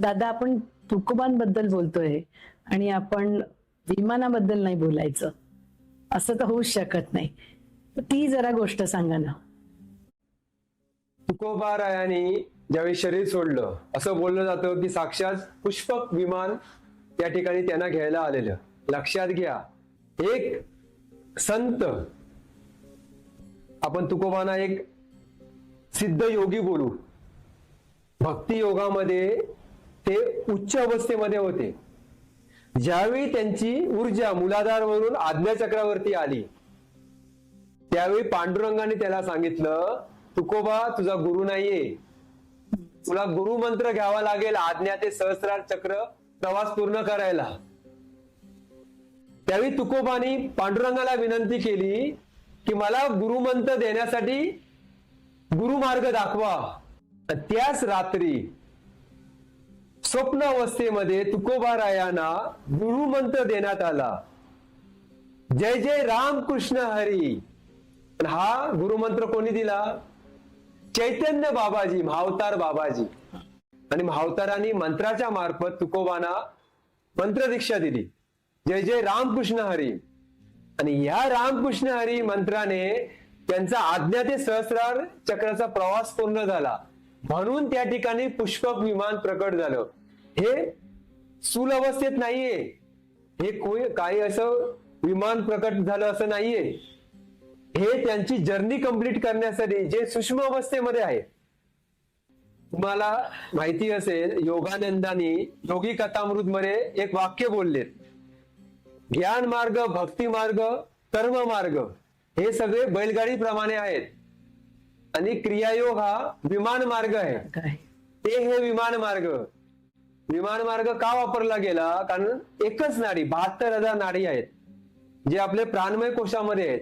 दादा आपण तुकोबांबद्दल बोलतोय आणि आपण विमानाबद्दल नाही बोलायचं. असं तर होऊच शकत नाही. ती जरा गोष्ट सांगा ना. तुकोबारायांनी ज्यावेळी शरीर सोडलं असं बोललं जातं की साक्षात पुष्पक विमान त्या ठिकाणी त्यांना घ्यायला आलेलं. लक्षात घ्या एक संत आपण तुकोबांना एक सिद्ध योगी बोलू. भक्ती योगामध्ये ते उच्च अवस्थेमध्ये होते. ज्यावेळी त्यांची ऊर्जा मुलाधार म्हणून आज्ञाचक्रावरती आली त्यावेळी पांडुरंगाने त्याला सांगितलं तुकोबा तुझा गुरु नाहीये. तुला गुरु मंत्र घ्यावा लागेल. आज्ञा ते सहस्रार चक्र प्रवास पूर्ण करायला. त्यावेळी तुकोबानी पांडुरंगाला विनंती केली की मला गुरुमंत्र देण्यासाठी गुरुमार्ग दाखवा. त्याच रात्री स्वप्न अवस्थेमध्ये तुकोबारायांना गुरुमंत्र देण्यात आला. जय जय राम कृष्ण हरी हा गुरुमंत्र कोणी दिला? चैतन्य बाबाजी भावतार बाबाजी. आणि भावतारांनी मंत्राच्या मार्फत तुकोबांना मंत्रदीक्षा दिली. जय जय रामकृष्ण हरी. आणि या रामकृष्ण हरी मंत्राने त्यांचा आज्ञा ते सहस्रार चक्राचा प्रवास पूर्ण झाला. म्हणून त्या ठिकाणी पुष्पक विमान प्रकट झालं. हे स्थूल अवस्थेत नाहीये. हे कोई काही असं विमान प्रकट झालं असं नाहीये. हे त्यांची जर्नी कंप्लीट करण्यासाठी जे सूक्ष्म अवस्थेमध्ये आहे. तुम्हाला माहिती असेल योगानंदानी योगी कथामृत मध्ये एक वाक्य बोलले. ज्ञान मार्ग भक्ती मार्ग कर्म मार्ग हे सगळे बैलगाडी प्रमाणे आहेत. आणि क्रियायोग हा विमान मार्ग आहे. ते हे विमान मार्ग. विमान मार्ग का वापरला गेला? कारण एकच नाडी बहात्तर हजार नाडी आहेत. जे आपले प्राणमय कोशामध्ये आहेत.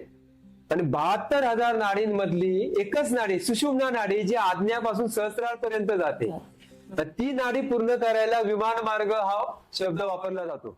आणि बहात्तर हजार नाडींमधली एकच नाडी सुषुम्ना नाडी जी आज्ञापासून सहस्रापर्यंत जाते. तर ती नाडी पूर्ण करायला विमान मार्ग हा शब्द वापरला जातो.